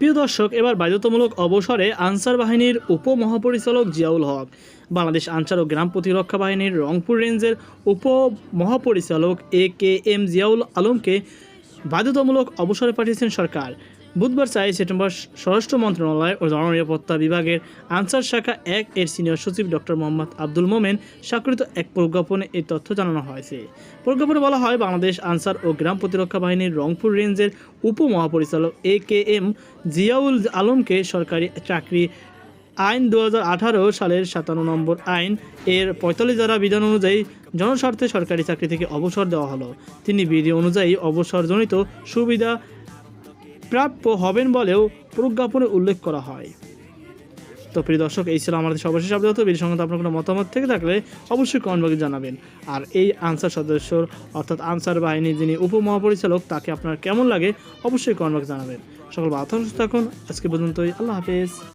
প্রিয় দর্শক, এবার বাধ্যতামূলক অবসরে আনসার বাহিনীর উপমহাপরিচালক জিয়াউল হক। বাংলাদেশ আনসার ও গ্রাম প্রতিরক্ষা বাহিনীর রংপুর রেঞ্জের উপমহাপরিচালক এ কে এম জিয়াউল আলমকে বাধ্যতামূলক অবসরে পাঠিয়েছেন সরকার। বুধবার চার সেপ্টেম্বর স্বরাষ্ট্র মন্ত্রণালয় ও জননিরাপত্তা বিভাগের আনসার শাখা এক এর সিনিয়র সচিব ডক্টর মোহাম্মদ আব্দুল মোমেন স্বাক্ষরিত এক প্রজ্ঞাপনে এই তথ্য জানানো হয়েছে। প্রজ্ঞাপনে বলা হয়, বাংলাদেশ আনসার ও গ্রাম প্রতিরক্ষা বাহিনীর রংপুর রেঞ্জের উপমহাপরিচালক এ কে এম জিয়াউল আলমকে সরকারি চাকরি আইন দু হাজার আঠারো সালের সাতান্ন নম্বর আইন এর পঁয়তাল্লিশ ধারা বিধান অনুযায়ী জনস্বার্থে সরকারি চাকরি থেকে অবসর দেওয়া হলো। তিনি বিধি অনুযায়ী অবসরজনিত সুবিধা প্রাপ্য হবেন বলেও প্রজ্ঞাপনে উল্লেখ করা হয়। তো প্রিয় দর্শক, এই ছিল আমাদের সর্বশেষ আপডেট ভিডিও সঙ্গে আপনার কোনো মতামত থেকে থাকলে অবশ্যই কমেন্ট বক্সে জানাবেন। আর এই আনসার সদস্যর, অর্থাৎ আনসার বাহিনী যিনি উপমহাপরিচালক, তাকে আপনার কেমন লাগে অবশ্যই কমেন্ট বক্সে জানাবেন। সকল বাথন সুস্থ থাকুন। আজকে পর্যন্তই, আল্লাহ হাফেজ।